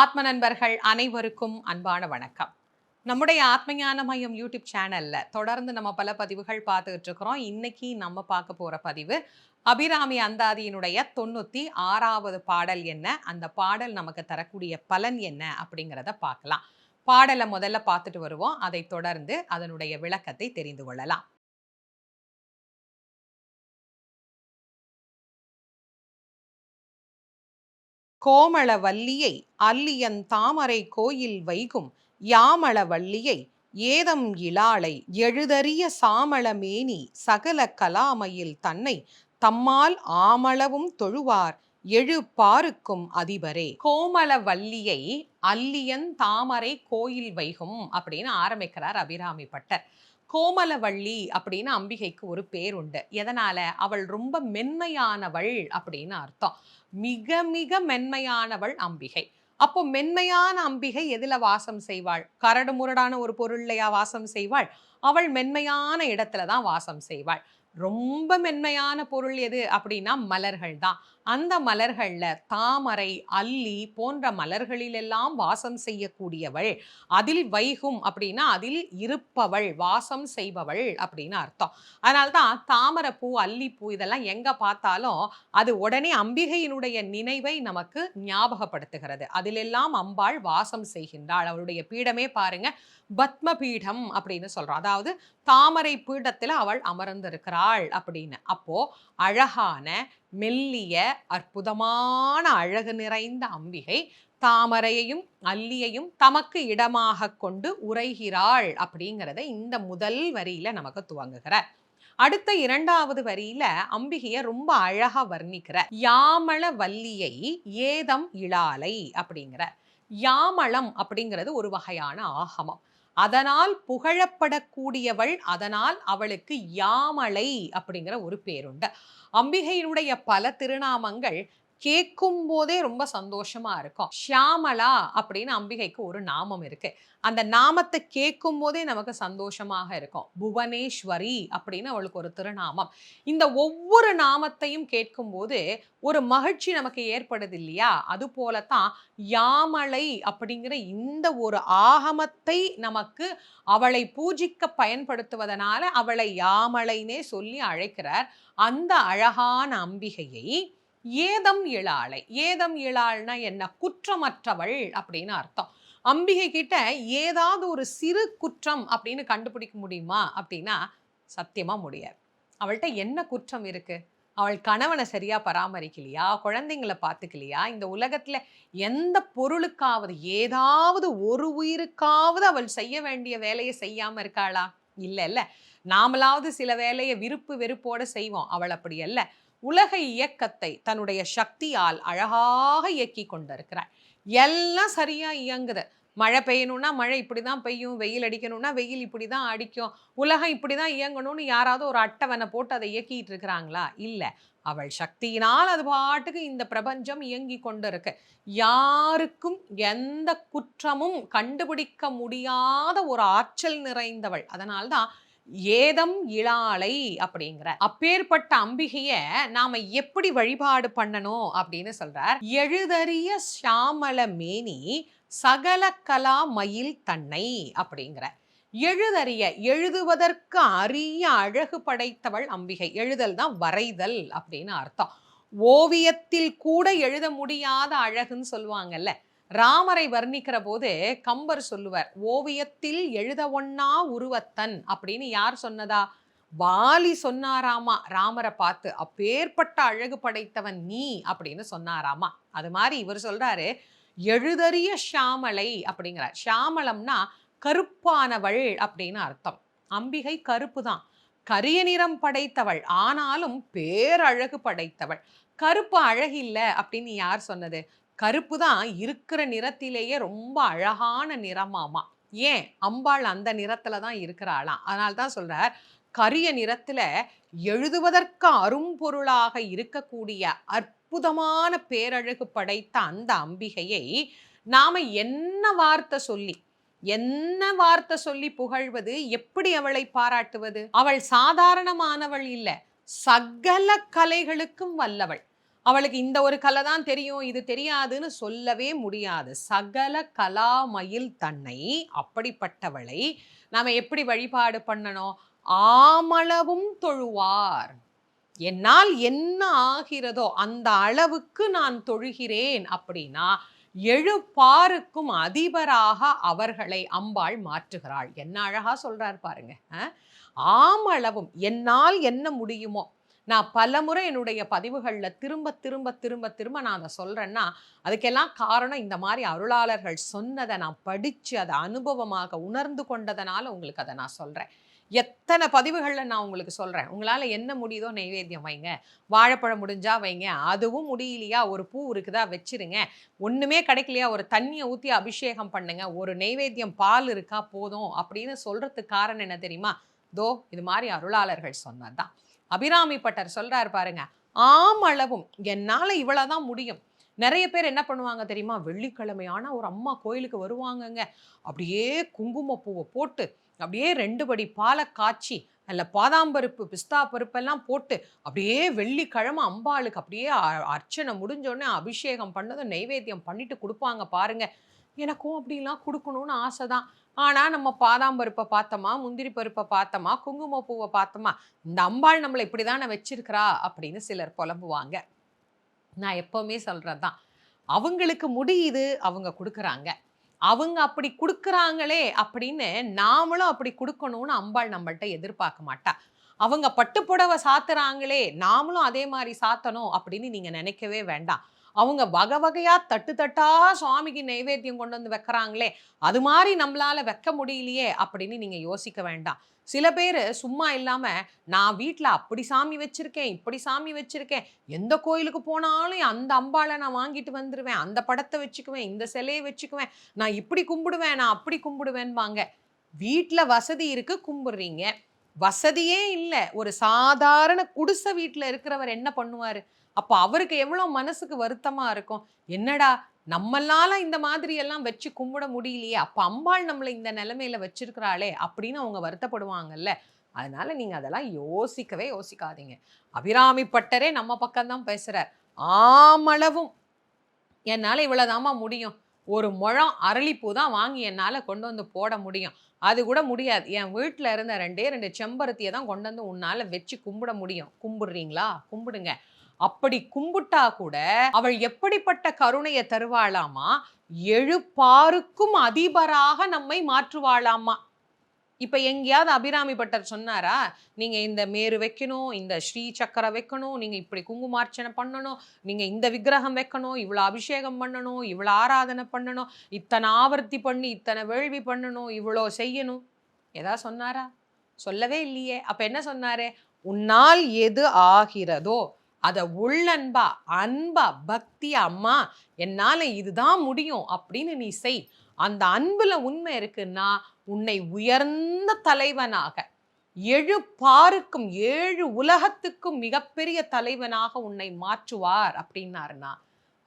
ஆத்ம நண்பர்கள் அனைவருக்கும் அன்பான வணக்கம். நம்முடைய ஆத்மஞான மையம் யூடியூப் சேனல்ல தொடர்ந்து நம்ம பல பதிவுகள் பார்த்துட்டு இருக்கிறோம். இன்னைக்கு நம்ம பார்க்க போற பதிவு அபிராமி அந்தாதியினுடைய தொண்ணூத்தி ஆறாவது பாடல் என்ன? அந்த பாடல் நமக்கு தரக்கூடிய பலன் என்ன? அப்படிங்கிறத பார்க்கலாம். பாடலை முதல்ல பார்த்துட்டு வருவோம். அதை தொடர்ந்து அதனுடைய விளக்கத்தை தெரிந்து கொள்ளலாம். கோமளவல்லியை அல்லியன் தாமரை கோயில் வைகும் யாமளவள்ளியை ஏதம் இலாளை எழுதறிய சாமளமேனி சகல கலாமையில் தன்னை தம்மால் ஆமளவும் தொழுவார் எழு பாருக்கும் அதிபரே. கோமள அல்லியன் தாமரை கோயில் வைகும் அப்படின்னு ஆரம்பிக்கிறார் அபிராமி பட்டர். கோமலவள்ளி அப்படின்னு அம்பிகைக்கு ஒரு பேர் உண்டு. எதனால? அவள் ரொம்ப மென்மையானவள் அப்படின்னு அர்த்தம். மிக மிக மென்மையானவள் அம்பிகை. அப்போ மென்மையான அம்பிகை எதுல வாசம் செய்வாள்? கரடு முரடான ஒரு பொருள்லையா வாசம் செய்வாள்? அவள் மென்மையான இடத்துல தான் வாசம் செய்வாள். ரொம்ப மென்மையான பொருள் எது அப்படின்னா மலர்கள் தான். அந்த மலர்களில் தாமரை அல்லி போன்ற மலர்களிலெல்லாம் வாசம் செய்யக்கூடியவள். அதில் வைகும் அப்படின்னா அதில் இருப்பவள் வாசம் செய்பவள் அப்படின்னு அர்த்தம். அதனால்தான் தாமரைப்பூ அல்லிப்பூ இதெல்லாம் எங்கே பார்த்தாலும் அது உடனே அம்பிகையினுடைய நினைவை நமக்கு ஞாபகப்படுத்துகிறது. அதிலெல்லாம் அம்பாள் வாசம் செய்கின்றாள். அவளுடைய பீடமே பாருங்க பத்ம பீடம் அப்படின்னு சொல்கிறோம் அதாவது தாமரை பீடத்தில் அவள் அமர்ந்திருக்கிறாள் அப்படின்னு. அப்போ அழகான மெல்லிய அற்புதமான அழகு நிறைந்த அம்பிகை தாமரையையும் அல்லியையும் தமக்கு இடமாக கொண்டு உரைகிறாள் அப்படிங்கிறத இந்த முதல் வரியில நமக்கு துவங்குகிறார். அடுத்த இரண்டாவது வரியில அம்பிகைய ரொம்ப அழகா வர்ணிக்கிற யாமள வல்லியை ஏதம் இளாலை அப்படிங்கிற யாமளம் அப்படிங்கிறது ஒரு வகையான ஆகமம். அதனால் புகழப்படக்கூடியவள் அதனால் அவளுக்கு யாமலை அப்படிங்கிற ஒரு பேருண்டு. அம்பிகையினுடைய பல திருநாமங்கள் கேட்கும் போதே ரொம்ப சந்தோஷமா இருக்கும். ஷியாமலா அப்படின்னு அம்பிகைக்கு ஒரு நாமம் இருக்கு. அந்த நாமத்தை கேட்கும் போதே நமக்கு சந்தோஷமாக இருக்கும். புவனேஸ்வரி அப்படின்னு அவளுக்கு ஒரு திருநாமம். இந்த ஒவ்வொரு நாமத்தையும் கேட்கும்போது ஒரு மகிழ்ச்சி நமக்கு ஏற்படுது இல்லையா? அது போலத்தான் யாமலை அப்படிங்கிற இந்த ஒரு ஆகமத்தை நமக்கு அவளை பூஜிக்க பயன்படுத்துவதனால அவளை யாமலைனே சொல்லி அழைக்கிறார். அந்த அழகான அம்பிகையை ஏதம் இழாளை. ஏதம் இழாள்னா என்ன? குற்றமற்றவள் அப்படின்னு அர்த்தம். அம்பிகை கிட்ட ஏதாவது ஒரு சிறு குற்றம் அப்படின்னு கண்டுபிடிக்க முடியுமா அப்படின்னா சத்தியமாக முடியாது. அவள்கிட்ட என்ன குற்றம் இருக்கு? அவள் கணவனை சரியாக பராமரிக்கலையா? குழந்தைங்களை பார்த்துக்கலையா? இந்த உலகத்தில் எந்த பொருளுக்காவது ஏதாவது ஒரு உயிருக்காவது அவள் செய்ய வேண்டிய வேலையை செய்யாமல் இருக்காளா? இல்லை இல்லை. நாமளாவது சில வேலையை விருப்பு வெறுப்போடு செய்வோம். அவள் அப்படி இல்லை உலக இயக்கத்தை தன்னுடைய சக்தியால் அழகாக இயக்கி கொண்டிருக்கிறார். எல்லாம் சரியாக இயங்குது. மழை பெய்யணும்னா மழை இப்படி தான் பெய்யும். வெயில் அடிக்கணும்னா வெயில் இப்படி தான் அடிக்கும். உலகம் இப்படி தான் இயங்கணும்னு யாராவது ஒரு அட்டவனை போட்டு அதை இயக்கிட்டு இருக்கிறாங்களா? இல்லை. அவள் சக்தியினால் அது பாட்டுக்கு இந்த பிரபஞ்சம் இயங்கி கொண்டு இருக்கு யாருக்கும் எந்த குற்றமும் கண்டுபிடிக்க முடியாத ஒரு ஆற்றல் நிறைந்தவள். அதனால்தான் ஏதம் இளாலை அப்படிங்கிற. அப்பேற்பட்ட அம்பிகைய நாம எப்படி வழிபாடு பண்ணணும் அப்படின்னு சொல்றார். எழுதறிய சாமல மேனி சகல கலா மயில் தன்னை அப்படிங்கிற. எழுதறிய எழுதுவதற்கு அரிய அழகு படைத்தவள் அம்பிகை. எழுதல் தான் வரைதல் அப்படின்னு அர்த்தம். ஓவியத்தில் கூட எழுத முடியாத அழகுன்னு சொல்லுவாங்கல்ல. ராமரை வர்ணிக்கிற போது கம்பர் சொல்லுவார் ஓவியத்தில் எழுத ஒன்னா உருவத்தன் அப்படின்னு யார் சொன்னதா? வாலி சொன்னாராமா ராமரை பார்த்து அப்பேற்பட்ட அழகு படைத்தவன் நீ அப்படின்னு சொன்னாராமா. அது மாதிரி இவர் சொல்றாரு எழுதறிய ஷாமலை அப்படிங்கிறார். ஷாமலம்னா கருப்பானவள் அப்படின்னு அர்த்தம். அம்பிகை கருப்பு தான். கரிய நிறம் படைத்தவள் ஆனாலும் பேரழகு படைத்தவள். கருப்பு அழகில்லை அப்படின்னு யார் சொன்னது? கருப்பு தான் இருக்கிற நிறத்திலேயே ரொம்ப அழகான நிறமாமா. ஏன்? அம்பாள் அந்த நிறத்துல தான் இருக்கிறாளாம். அதனால தான் சொல்றார் கரிய நிறத்துல எழுதுவதற்கு அரும்பொருளாக இருக்கக்கூடிய அற்புதமான பேரழகு படைத்த அந்த அம்பிகையை நாம என்ன வார்த்தை சொல்லி என்ன வார்த்தை சொல்லி புகழ்வது எப்படி அவளை பாராட்டுவது? அவள் சாதாரணமானவள் இல்லை. சகல கலைகளுக்கும் வல்லவள். அவளுக்கு இந்த ஒரு கலை தான் தெரியும் இது தெரியாதுன்னு சொல்லவே முடியாது. சகல கலாமயில் தன்னை அப்படிப்பட்டவளை நாம் எப்படி வழிபாடு பண்ணணும்? ஆமளவும் தொழுவார். என்னால் என்ன ஆகிறதோ அந்த அளவுக்கு நான் தொழுகிறேன் அப்படின்னா எழுப்பாருக்கும் அதிபராக அவர்களை அம்பாள் மாற்றுகிறாள். என்ன அழகா சொல்றார் பாருங்க ஆமளவும் என்னால் என்ன முடியுமோ நான் பலமுறை என்னுடைய பதிவுகளில் திரும்ப திரும்ப திரும்ப திரும்ப நான் அதை சொல்கிறேன்னா அதுக்கெல்லாம் காரணம் இந்த மாதிரி அருளாளர்கள் சொன்னதை நான் படித்து அதை அனுபவமாக உணர்ந்து கொண்டதனால உங்களுக்கு அதை நான் சொல்கிறேன் எத்தனை பதிவுகளில் நான் உங்களுக்கு சொல்கிறேன் உங்களால் என்ன முடியுதோ நைவேத்தியம் வைங்க. வாழைப்பழம் முடிஞ்சா வைங்க. அதுவும் முடியலையா? ஒரு பூ இருக்குதா? வச்சிருங்க. ஒன்றுமே கிடைக்கலையா? ஒரு தண்ணியை ஊற்றி அபிஷேகம் பண்ணுங்க. ஒரு நைவேத்தியம் பால் இருக்கா? போதும். அப்படின்னு சொல்கிறதுக்கு காரணம் என்ன தெரியுமா? தோ இது மாதிரி அருளாளர்கள் சொன்னது தான் அபிராமி பட்டர் சொல்றாரு பாருங்க ஆமளவும் இவ்வளோ தான் முடியும். நிறைய பேர் என்ன பண்ணுவாங்க தெரியுமா? வெள்ளிக்கிழமை ஆனால் ஒரு அம்மா கோயிலுக்கு வருவாங்கங்க. அப்படியே குங்குமப்பூவை போட்டு அப்படியே ரெண்டு படி பாலை காய்ச்சி நல்ல பாதாம்பருப்பு பிஸ்தா பருப்பெல்லாம் போட்டு அப்படியே வெள்ளிக்கிழமை அம்பாளுக்கு அப்படியே அ- அர்ச்சனை முடிஞ்சோடனே அபிஷேகம் பண்ணதும் நைவேத்தியம் பண்ணிட்டு கொடுப்பாங்க பாருங்க. எனக்கும் அப்படிலாம் கொடுக்கணும்னு ஆசை தான் ஆனால் நம்ம பாதாம் பருப்பை பார்த்தோமா முந்திரி பருப்பை பார்த்தோமா குங்குமப்பூவை பார்த்தோமா இந்த அம்பாள் நம்மளை இப்படி தானே வச்சிருக்கிறா அப்படின்னு சிலர் புலம்புவாங்க. நான் எப்போவுமே சொல்கிறது தான் அவங்களுக்கு முடியுது அவங்க கொடுக்குறாங்க. அவங்க அப்படி கொடுக்குறாங்களே அப்படின்னு நாமளும் அப்படி கொடுக்கணும்னு அம்பாள் நம்மள்கிட்ட எதிர்பார்க்க மாட்டா. அவங்க பட்டுப்புடவை சாத்துறாங்களே நாமளும் அதே மாதிரி சாத்தணும் அப்படின்னு நீங்கள் நினைக்கவே வேண்டாம். அவங்க வகை வகையாக தட்டு தட்டாக சுவாமிக்கு நைவேத்தியம் கொண்டு வந்து வைக்கிறாங்களே அது மாதிரி நம்மளால் வைக்க முடியலையே அப்படின்னு நீங்கள் யோசிக்க வேண்டாம். சில பேர் சும்மா இல்லாமல் நான் வீட்டில் அப்படி சாமி வச்சுருக்கேன் இப்படி சாமி வச்சுருக்கேன் எந்த கோயிலுக்கு போனாலும் அந்த அம்பாளை நான் வாங்கிட்டு வந்துடுவேன் அந்த படத்தை வச்சுக்குவேன் இந்த சிலையை வச்சுக்குவேன் நான் இப்படி கும்பிடுவேன் நான் அப்படி கும்பிடுவேன்பாங்க. வீட்டில் வசதி இருக்குது கும்பிட்றீங்க. வசதியே இல்லை. ஒரு சாதாரண குடிசை வீட்டில் இருக்கிறவர் என்ன பண்ணுவார்? அப்போ அவருக்கு எவ்வளோ மனசுக்கு வருத்தமாக இருக்கும்? என்னடா நம்மளால இந்த மாதிரி எல்லாம் வச்சு கும்பிட முடியலையே. அப்போ அம்பாள் நம்மளை இந்த நிலைமையில வச்சிருக்கிறாளே அப்படின்னு அவங்க வருத்தப்படுவாங்கல்ல. அதனால நீங்கள் அதெல்லாம் யோசிக்கவே யோசிக்காதீங்க. அபிராமி பட்டரே நம்ம பக்கம்தான் பேசுகிறார் ஆமளவும் என்னால் இவ்வளோதாம்மா முடியும். ஒரு முழம் அரளிப்பூ தான் வாங்கி என்னால் கொண்டு வந்து போட முடியும். அது கூட முடியாது. என் வீட்டில் இருந்த ரெண்டே ரெண்டு செம்பருத்தியை தான் கொண்டு வந்து உன்னால் வச்சு கும்பிட முடியும். கும்பிடுறீங்களா? கும்பிடுங்க. அப்படி கும்பிட்டா கூட அவள் எப்படிப்பட்ட கருணையை தருவாளாமா? எழுப்பாருக்கும் அதிபராக நம்மை மாற்றுவாளாமா? இப்போ எங்கேயாவது அபிராமி பட்டர் சொன்னாரா? நீங்கள் இந்த மேரு வைக்கணும் இந்த ஸ்ரீ சக்கரம் வைக்கணும் நீங்கள் இப்படி குங்குமார்ச்சனை பண்ணணும் நீங்கள் இந்த விக்கிரகம் வைக்கணும் இவ்வளோ அபிஷேகம் பண்ணணும் இவ்வளோ ஆராதனை பண்ணணும் இத்தனை ஆவர்த்தி பண்ணி இத்தனை வேள்வி பண்ணணும் இவ்வளோ செய்யணும். எதா சொன்னாரா? சொல்லவே இல்லையே. அப்போ என்ன சொன்னாரு? உன்னால் எது ஆகிறதோ அதை உள்ளன்பா அன்பா பக்தி அம்மா என்னால் இதுதான் முடியும் அப்படின்னு நீ செய். அந்த அன்பில் உண்மை இருக்குன்னா உன்னை உயர்ந்த தலைவனாக ஏழு பாருக்கும் ஏழு உலகத்துக்கும் மிகப்பெரிய தலைவனாக உன்னை மாற்றுவார் அப்படின்னாருன்னா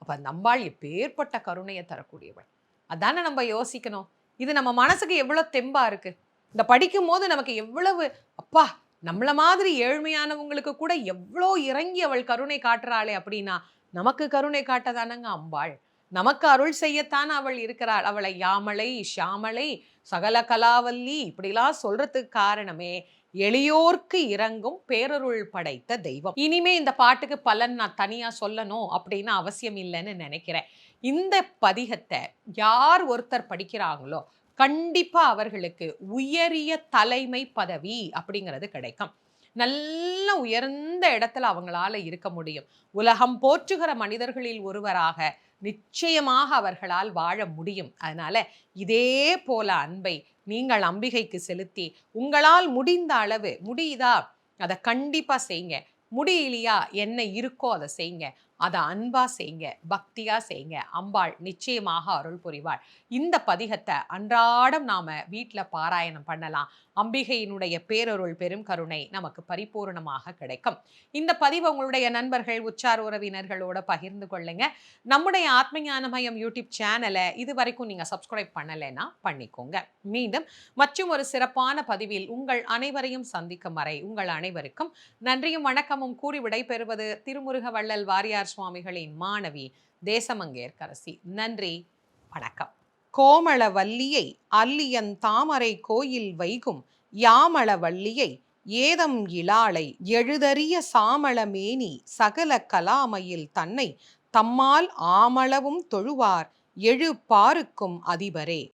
அப்ப நம்பாள் எப்பேற்பட்ட கருணையை தரக்கூடியவள். அதானே நம்ம யோசிக்கணும். இது நம்ம மனசுக்கு எவ்வளவு தெம்பா இருக்கு. இந்த படிக்கும் போது நமக்கு எவ்வளவு அப்பா நம்மள மாதிரி ஏழ்மையானவங்களுக்கு கூட எவ்வளோ இறங்கி அவள் கருணை காட்டுறாளே அப்படின்னா நமக்கு கருணை காட்டதானங்க அம்பாள். நமக்கு அருள் செய்யத்தான் அவள் இருக்கிறாள். அவளை யாமலை ஷாமலை சகல கலாவல்லி இப்படிலாம் சொல்றதுக்கு காரணமே எளியோர்க்கு இறங்கும் பேரருள் படைத்த தெய்வம். இனிமே இந்த பாட்டுக்கு பலன் நான் தனியா சொல்லணும் அப்படின்னு அவசியம் இல்லைன்னு நினைக்கிறேன். இந்த பதிகத்தை யார் ஒருத்தர் படிக்கிறாங்களோ கண்டிப்பா அவர்களுக்கு உயரிய தலைமை பதவி அப்படிங்கிறது கிடைக்கும். நல்ல உயர்ந்த இடத்துல அவங்களால இருக்க முடியும். உலகம் போற்றுகிற மனிதர்களில் ஒருவராக நிச்சயமாக அவர்களால் வாழ முடியும். அதனால இதே போல அன்பை நீங்கள் அம்பிகைக்கு செலுத்தி உங்களால் முடிந்த அளவு முடியுதா? அதை கண்டிப்பாக செய்யுங்க முடியலையா? என்ன இருக்கோ அதை செய்யுங்க அதை அன்பா செய்யுங்க பக்தியா செய்யுங்க அம்பாள் நிச்சயமாக அருள் புரிவாள். இந்த பதிகத்தை அன்றாடம் நாம வீட்டில் பாராயணம் பண்ணலாம். அம்பிகையினுடைய பேரருள் பெரும் கருணை நமக்கு பரிபூரணமாக கிடைக்கும். இந்த பதிவை உங்களுடைய நண்பர்கள் உச்சார் உறவினர்களோட பகிர்ந்து கொள்ளுங்க. நம்முடைய ஆத்மஞான மயம் யூடியூப் சேனலை இது வரைக்கும் நீங்க சப்ஸ்கிரைப் பண்ணலைன்னா பண்ணிக்கோங்க. மீண்டும் மற்றும் ஒரு சிறப்பான பதிவில் உங்கள் அனைவரையும் சந்திக்கும் வரை உங்கள் அனைவருக்கும் நன்றியும் வணக்கமும் கூறி விடைபெறுவது திருமுருக வள்ளல் வாரியார் சேக்கிழார் சுவாமிகளின் மாணவி தேசமங்கேற்கரசி. நன்றி. வணக்கம். கோமளவல்லியை அல்லியன் தாமரை கோயில் வைகும் யாமளவல்லியை ஏதம் இலாளை எழுதறிய சாமளமேனி சகல கலாமையில் தன்னை தம்மால் ஆமளவும் தொழுவார் எழு பாருக்கும் அதிபரே.